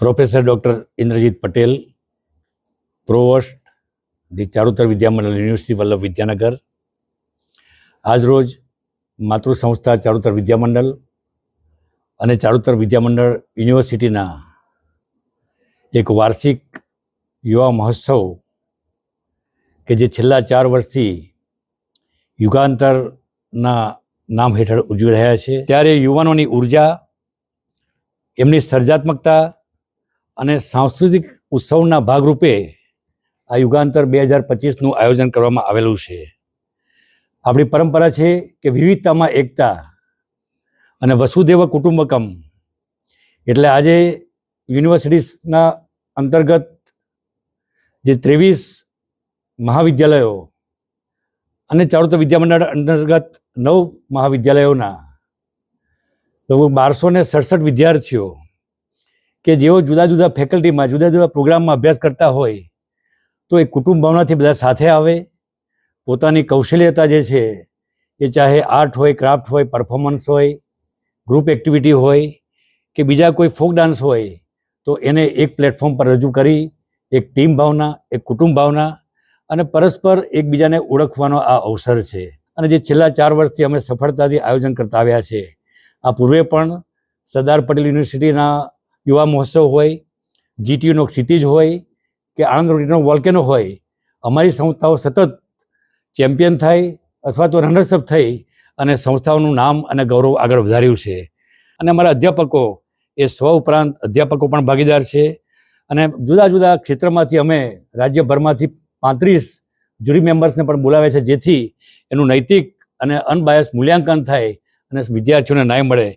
Professor doctor Indrajit Patel, provost the Charutar Vidyamandal university, Vallabh Vidyanagar. આજરોજ માતૃ સંસ્થા ચારુતર વિદ્યામંડળ અને ચારુતર વિદ્યામંડળ યુનિવર્સિટીના એક વાર્ષિક યુવા મહોત્સવ કે જે છેલ્લા ચાર વર્ષથી યુગાંતરના નામ હેઠળ ઉજવી રહ્યા છે. ત્યારે યુવાનોની ઊર્જા, એમની સર્જાત્મકતા અને સાંસ્કૃતિક ઉત્સવના ભાગરૂપે આ યુગાંતર બે હજાર પચીસનું આયોજન કરવામાં આવેલું છે. આપણી પરંપરા છે કે વિવિધતામાં એકતા અને વસુદેવ કુટુંબકમ. એટલે આજે યુનિવર્સિટીઝના અંતર્ગત જે ત્રેવીસ મહાવિદ્યાલયો અને ચારુત વિદ્યામંડળ અંતર્ગત નવ મહાવિદ્યાલયોના, લગભગ બારસો ને સડસઠ વિદ્યાર્થીઓ કે જેઓ જુદા જુદા ફેકલ્ટીમાં જુદા જુદા પ્રોગ્રામમાં અભ્યાસ કરતા હોય, તો એ કુટુંબ ભાવનાથી બધા સાથે આવે. પોતાની કૌશલ્યતા જે છે, એ ચાહે આર્ટ હોય, ક્રાફ્ટ હોય પરફોર્મન્સ હોય ગ્રુપ એક્ટિવિટી હોય, કે બીજા કોઈ ફોક ડાન્સ હોય, તો એને એક પ્લેટફોર્મ પર રજૂ કરી, એક ટીમ ભાવના, એક કુટુંબ ભાવના, અને પરસ્પર એકબીજાને ઓળખવાનો આ અવસર છે. અને જે છેલ્લા ચાર વર્ષથી અમે સફળતાથી આયોજન કરતા આવ્યા છે. આ પૂર્વે પણ સરદાર પટેલ યુનિવર્સિટીના યુવા મહોત્સવ હોય જીટીયુનો ક્ષિતિજ હોય કે આણંદ રોટીનો વોલ્કેનો હોય, અમારી સંસ્થાઓ સતત ચેમ્પિયન થાય અથવા તો રનર્સઅપ થઈ અને સંસ્થાઓનું નામ અને ગૌરવ આગળ વધાર્યું છે. અને અમારા અધ્યાપકો એ સ્વ ઉપરાંત અધ્યાપકો પણ ભાગીદાર છે. અને જુદા જુદા ક્ષેત્રમાંથી અમે રાજ્યભરમાંથી પાંત્રીસ જ્યુરી મેમ્બર્સને પણ બોલાવે છે, જેથી એનું નૈતિક અને અનબાયસ મૂલ્યાંકન થાય અને વિદ્યાર્થીઓને ન્યાય મળે.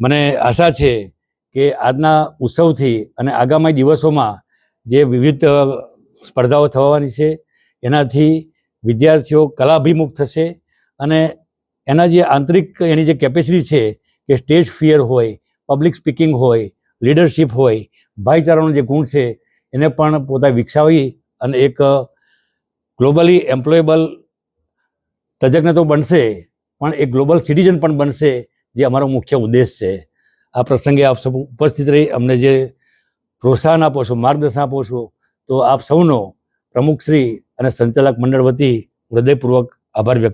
મને આશા છે કે આજના ઉત્સવથી અને આગામી દિવસોમાં જે વિવિધ સ્પર્ધાઓ થવાની છે, એનાથી વિદ્યાર્થીઓ કલાભિમુખ થશે અને એના જે આંતરિક એની જે કેપેસિટી છે કે સ્ટેજ ફિયર હોય પબ્લિક સ્પીકિંગ હોય લીડરશિપ હોય, ભાઈચારાનો જે ગુણ છે, એને પણ પોતા વિકસાવી અને એક ગ્લોબલી એમ્પ્લોયેબલ તજજ્ઞ તો બનશે, પણ એક ગ્લોબલ સિટીઝન પણ બનશે, જે અમારો મુખ્ય ઉદ્દેશ છે. આ પ્રસંગે આપ સૌ ઉપસ્થિત રહી અમને જે પ્રોત્સાહન આપો છો, માર્ગદર્શન આપો છો, તો આપ સૌનો પ્રમુખશ્રી અને સંચાલક મંડળ વતી હૃદયપૂર્વક આભાર વ્યક્ત